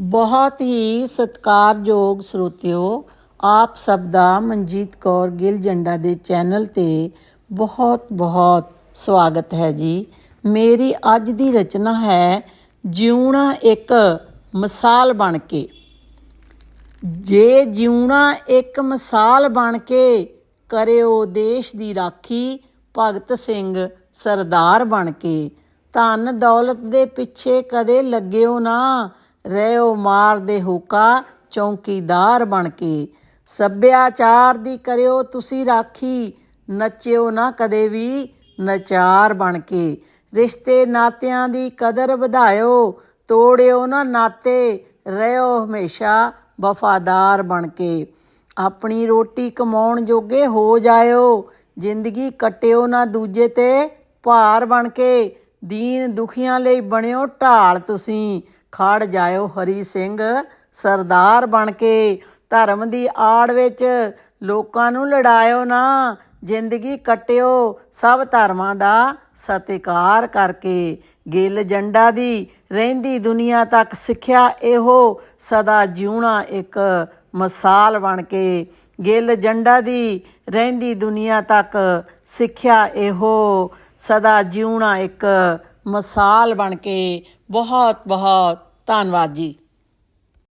ਬਹੁਤ ਹੀ ਸਤਿਕਾਰਯੋਗ ਸਰੋਤਿਓ, ਆਪ ਸਭ ਦਾ ਮਨਜੀਤ ਕੌਰ ਗਿੱਲ ਜੰਡਾ ਦੇ ਚੈਨਲ ਤੇ ਬਹੁਤ ਬਹੁਤ ਸਵਾਗਤ ਹੈ ਜੀ। ਮੇਰੀ ਅੱਜ ਦੀ ਰਚਨਾ ਹੈ ਜਿਉਣਾ ਇੱਕ ਮਿਸਾਲ ਬਣ ਕੇ। ਜੇ ਜਿਉਣਾ ਇੱਕ ਮਿਸਾਲ ਬਣ ਕੇ ਕਰਿਓ ਦੇਸ਼ ਦੀ ਰਾਖੀ, ਭਗਤ ਸਿੰਘ ਸਰਦਾਰ ਬਣ ਕੇ। ਧਨ ਦੌਲਤ ਦੇ ਪਿੱਛੇ ਕਦੇ ਲੱਗਿਓ ਨਾ ਰਹਿਓ ਮਾਰ ਦੇ ਹੋਕਾ ਚੌਂਕੀਦਾਰ ਬਣ ਕੇ। ਸੱਭਿਆਚਾਰ ਦੀ ਕਰਿਓ ਤੁਸੀਂ ਰਾਖੀ, ਨੱਚਿਓ ਨਾ ਕਦੇ ਵੀ ਨਚਾਰ ਬਣ ਕੇ। ਰਿਸ਼ਤੇ ਨਾਤਿਆਂ ਦੀ ਕਦਰ ਵਧਾਇਓ, ਤੋੜਿਓ ਨਾ ਨਾਤੇ ਰਹਿਓ ਹਮੇਸ਼ਾ ਵਫਾਦਾਰ ਬਣ ਕੇ। ਆਪਣੀ ਰੋਟੀ ਕਮਾਉਣ ਜੋਗੇ ਹੋ ਜਾਇਓ, ਜ਼ਿੰਦਗੀ ਕੱਟਿਓ ਨਾ ਦੂਜੇ ਤੇ ਭਾਰ ਬਣ ਕੇ। ਦੀਨ ਦੁਖੀਆਂ ਲਈ ਬਣਿਓ ਢਾਲ ਤੁਸੀਂ ਖੜ ਜਾਇਓ ਹਰੀ ਸਿੰਘ ਸਰਦਾਰ ਬਣ ਕੇ। ਧਰਮ ਦੀ ਆੜ ਵਿੱਚ ਲੋਕਾਂ ਨੂੰ ਲੜਾਇਓ ਨਾ। ਜ਼ਿੰਦਗੀ ਕੱਟਿਓ ਸਭ ਧਰਮਾਂ ਦਾ ਸਤਿਕਾਰ ਕਰਕੇ। ਗਿੱਲ ਜੰਡਾ ਦੀ ਰਹਿੰਦੀ ਦੁਨੀਆ ਤੱਕ ਸਿੱਖਿਆ ਇਹੋ, ਸਦਾ ਜਿਉਣਾ ਇੱਕ ਮਿਸਾਲ ਬਣ ਕੇ। ਗਿੱਲ ਜੰਡਾ ਦੀ ਰਹਿੰਦੀ ਦੁਨੀਆ ਤੱਕ ਸਿੱਖਿਆ ਇਹੋ, ਸਦਾ ਜਿਉਣਾ ਇੱਕ ਮਿਸਾਲ ਬਣ ਕੇ ਬਹੁਤ ਬਹੁਤ ਧੰਨਵਾਦ ਜੀ।